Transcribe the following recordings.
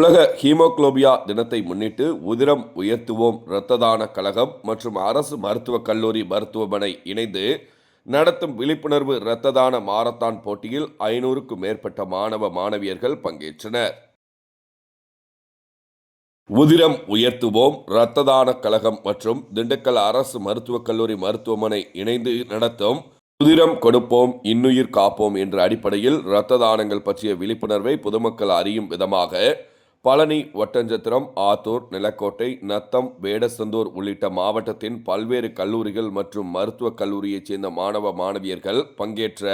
உலக ஹீமோக்ளோபியா தினத்தை முன்னிட்டு உதிரம் உயர்த்துவோம். இரத்த தான கழகம் மற்றும் அரசு மருத்துவக் கல்லூரி மருத்துவமனை இணைந்து நடத்தும் விழிப்புணர்வு இரத்த தான மாரத்தான் போட்டியில் ஐநூறுக்கும் மேற்பட்ட மாணவ மாணவியர்கள் பங்கேற்றனர். உதிரம் உயர்த்துவோம். இரத்த தான கழகம் மற்றும் திண்டுக்கல் அரசு மருத்துவக் கல்லூரி மருத்துவமனை இணைந்து நடத்தும் உதிரம் கொடுப்போம். இன்னுயிர் காப்போம் என்ற அடிப்படையில் இரத்த தானங்கள் பற்றிய விழிப்புணர்வை பொதுமக்கள் அறியும் விதமாக பழனி ஒட்டஞ்சத்திரம் ஆத்தூர் நிலக்கோட்டை நத்தம் வேடசந்தூர் உள்ளிட்ட மாவட்டத்தின் பல்வேறு கல்லூரிகள் மற்றும் மருத்துவக் கல்லூரியைச் சேர்ந்த மாணவ மாணவியர்கள் பங்கேற்ற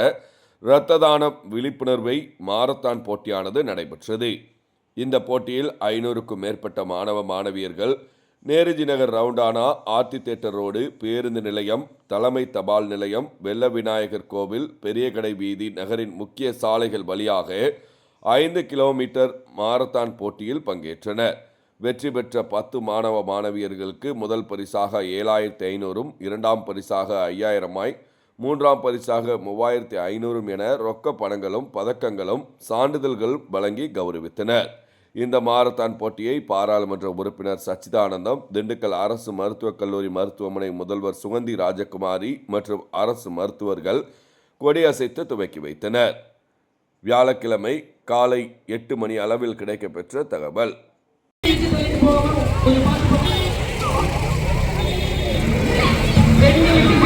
இரத்த தான விழிப்புணர்வை மாரத்தான் போட்டியானது நடைபெற்றது. இந்த போட்டியில் ஐநூறுக்கும் மேற்பட்ட மாணவ மாணவியர்கள் Nehruji Nagar roundana Aarthi theatre road பேருந்து நிலையம் தலைமை தபால் நிலையம் வெள்ள விநாயகர் கோவில் பெரியகடை வீதி நகரின் முக்கிய சாலைகள் வழியாக ஐந்து கிலோமீட்டர் மாரத்தான் போட்டியில் பங்கேற்றனர். வெற்றி பெற்ற பத்து மாணவ மாணவியர்களுக்கு முதல் பரிசாக ஏழாயிரத்தி ஐநூறும் இரண்டாம் பரிசாக ஐயாயிரமாய் மூன்றாம் பரிசாக மூவாயிரத்தி ஐநூறும் என ரொக்க பணங்களும் பதக்கங்களும் சான்றிதழ்கள் வழங்கி கௌரவித்தனர். இந்த மாரத்தான் போட்டியை பாராளுமன்ற உறுப்பினர் சச்சிதானந்தம் திண்டுக்கல் அரசு மருத்துவக் கல்லூரி மருத்துவமனை முதல்வர் சுகந்தி ராஜகுமாரி மற்றும் அரசு மருத்துவர்கள் கொடியசைத்து துவக்கி வைத்தனர். வியாழக்கிழமை காலை எட்டு மணி அளவில் கிடைக்கப்பெற்ற தகவல். ரெண்டு